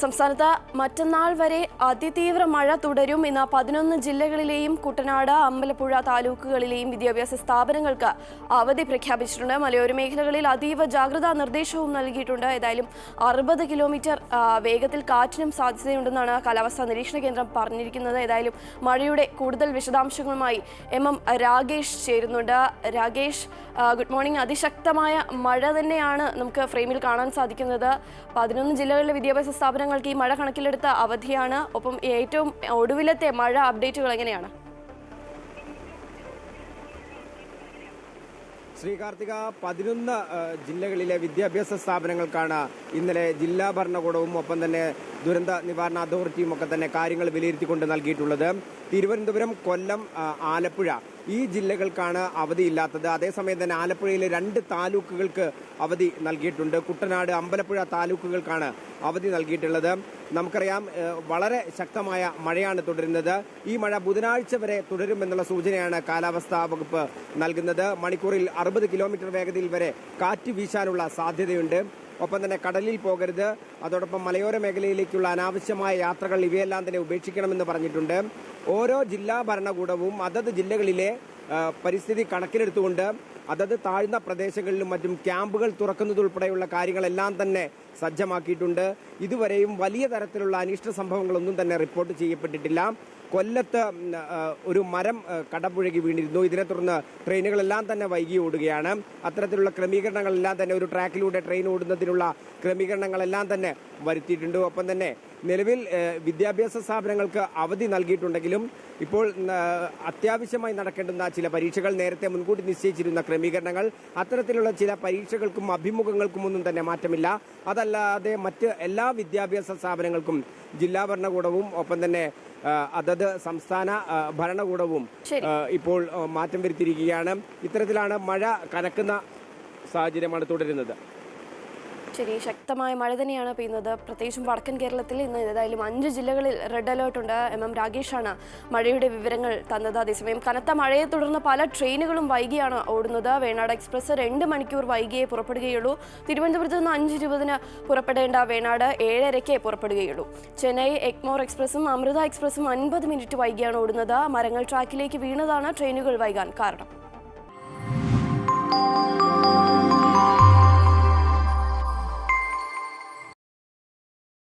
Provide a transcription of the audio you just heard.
സംസ്ഥാനത്ത് മറ്റന്നാൾ വരെ അതിതീവ്ര മഴ തുടരും ഇന്ന് പതിനൊന്ന് ജില്ലകളിലെയും കുട്ടനാട് അമ്പലപ്പുഴ താലൂക്കുകളിലെയും വിദ്യാഭ്യാസ സ്ഥാപനങ്ങൾക്ക് അവധി പ്രഖ്യാപിച്ചിട്ടുണ്ട്. മലയോര മേഖലകളിൽ അതീവ ജാഗ്രതാ നിർദ്ദേശവും നൽകിയിട്ടുണ്ട്. ഏതായാലും അറുപത് കിലോമീറ്റർ വേഗത്തിൽ കാറ്റിനും സാധ്യതയുണ്ടെന്നാണ് കാലാവസ്ഥാ നിരീക്ഷണ കേന്ദ്രം പറഞ്ഞിരിക്കുന്നത്. ഏതായാലും മഴയുടെ കൂടുതൽ വിശദാംശങ്ങളുമായി എം എം രാകേഷ് ചേരുന്നുണ്ട്. Rakesh good morning. അതിശക്തമായ മഴ തന്നെയാണ് നമുക്ക് ഫ്രെയിമിൽ കാണാൻ സാധിക്കുന്നത്. പതിനൊന്ന് ജില്ലകളിലെ വിദ്യാഭ്യാസ സ്ഥാപനങ്ങൾക്ക് ഈ മഴ കണക്കിലെടുത്ത അവധിയാണ്. ഒപ്പം ഏറ്റവും ഒടുവിലത്തെ മഴ അപ്ഡേറ്റുകൾ എങ്ങനെയാണ്? ശ്രീ കാർത്തിക പതിനൊന്ന് ജില്ലകളിലെ വിദ്യാഭ്യാസ സ്ഥാപനങ്ങൾക്കാണ് ഇന്നലെ ജില്ലാ ഭരണകൂടവും ഒപ്പം തന്നെ ദുരന്ത നിവാരണ അതോറിറ്റിയും ഒക്കെ തന്നെ കാര്യങ്ങൾ വിലയിരുത്തിക്കൊണ്ട് നൽകിയിട്ടുള്ളത്. തിരുവനന്തപുരം കൊല്ലം ആലപ്പുഴ. ഈ ജില്ലകൾക്കാണ് അവധിയില്ലാത്തത്. അതേസമയം തന്നെ ആലപ്പുഴയിലെ രണ്ട് താലൂക്കുകൾക്ക് അവധി നൽകിയിട്ടുണ്ട്. കുട്ടനാട് അമ്പലപ്പുഴ താലൂക്കുകൾക്കാണ് അവധി നൽകിയിട്ടുള്ളത്. നമുക്കറിയാം വളരെ ശക്തമായ മഴയാണ് തുടരുന്നത്. ഈ മഴ ബുധനാഴ്ച വരെ തുടരുമെന്നുള്ള സൂചനയാണ് കാലാവസ്ഥാ വകുപ്പ് നൽകുന്നത്. മണിക്കൂറിൽ അറുപത് കിലോമീറ്റർ വേഗതയിൽ വരെ കാറ്റ് വീശാനുള്ള സാധ്യതയുണ്ട്. ഒപ്പം തന്നെ കടലിൽ പോകരുത്. അതോടൊപ്പം മലയോര മേഖലയിലേക്കുള്ള അനാവശ്യമായ യാത്രകൾ ഇവയെല്ലാം തന്നെ ഉപേക്ഷിക്കണമെന്ന് പറഞ്ഞിട്ടുണ്ട്. ഓരോ ജില്ലാ ഭരണകൂടവും അതത് ജില്ലകളിലെ പരിസ്ഥിതി കണക്കിലെടുത്തുകൊണ്ട് അതത് താഴ്ന്ന പ്രദേശങ്ങളിലും മറ്റും ക്യാമ്പുകൾ തുറക്കുന്നതുൾപ്പെടെയുള്ള കാര്യങ്ങളെല്ലാം തന്നെ സജ്ജമാക്കിയിട്ടുണ്ട്. ഇതുവരെയും വലിയ തരത്തിലുള്ള അനിഷ്ട സംഭവങ്ങളൊന്നും തന്നെ റിപ്പോർട്ട് ചെയ്യപ്പെട്ടിട്ടില്ല. കൊല്ലത്ത് ഒരു മരം കടപുഴകി വീണിരുന്നു. ഇതിനെ തുടർന്ന് ട്രെയിനുകളെല്ലാം തന്നെ വൈകി ഓടുകയാണ്. അത്തരത്തിലുള്ള ക്രമീകരണങ്ങളെല്ലാം തന്നെ ഒരു ട്രാക്കിലൂടെ ട്രെയിൻ ഓടുന്നതിനുള്ള ക്രമീകരണങ്ങളെല്ലാം തന്നെ വരുത്തിയിട്ടുണ്ട്. ഒപ്പം തന്നെ നിലവിൽ വിദ്യാഭ്യാസ സ്ഥാപനങ്ങൾക്ക് അവധി നൽകിയിട്ടുണ്ടെങ്കിലും ഇപ്പോൾ അത്യാവശ്യമായി നടക്കേണ്ടുന്ന ചില പരീക്ഷകൾ നേരത്തെ മുൻകൂട്ടി നിശ്ചയിച്ചിരുന്ന ക്രമീകരണങ്ങൾ അത്തരത്തിലുള്ള ചില പരീക്ഷകൾക്കും അഭിമുഖങ്ങൾക്കും ഒന്നും തന്നെ മാറ്റമില്ല. അതല്ലാതെ മറ്റ് എല്ലാ വിദ്യാഭ്യാസ സ്ഥാപനങ്ങൾക്കും ജില്ലാ ഭരണകൂടവും ഒപ്പം തന്നെ അതത് സംസ്ഥാന ഭരണകൂടവും ഇപ്പോൾ മാറ്റം വരുത്തിയിരിക്കുകയാണ്. ഇത്തരത്തിലാണ് മഴ കനക്കുന്ന സാഹചര്യമാണ് തുടരുന്നത്. ശരി ശക്തമായ മഴ തന്നെയാണ് പെയ്യുന്നത്. പ്രത്യേകിച്ചും വടക്കൻ കേരളത്തിൽ ഇന്ന് ഏതായാലും അഞ്ച് ജില്ലകളിൽ റെഡ് അലേർട്ട് ഉണ്ട്. എം. എം. രാഗേഷാണ് മഴയുടെ വിവരങ്ങൾ തന്നത്. അതേസമയം കനത്ത മഴയെ തുടർന്ന് പല ട്രെയിനുകളും വൈകിയാണ് ഓടുന്നത്. വേണാട് എക്സ്പ്രസ് രണ്ട് മണിക്കൂർ വൈകിയേ പുറപ്പെടുകയുള്ളൂ. തിരുവനന്തപുരത്ത് നിന്ന് അഞ്ച് ഇരുപതിന് പുറപ്പെടേണ്ട വേണാട് ഏഴരയ്ക്ക് പുറപ്പെടുകയുള്ളൂ. ചെന്നൈ എക്മോർ എക്സ്പ്രസും അമൃത എക്സ്പ്രസും അൻപത് മിനിറ്റ് വൈകിയാണ് ഓടുന്നത്. മരങ്ങൾ ട്രാക്കിലേക്ക് വീണതാണ് ട്രെയിനുകൾ വൈകാൻ കാരണം.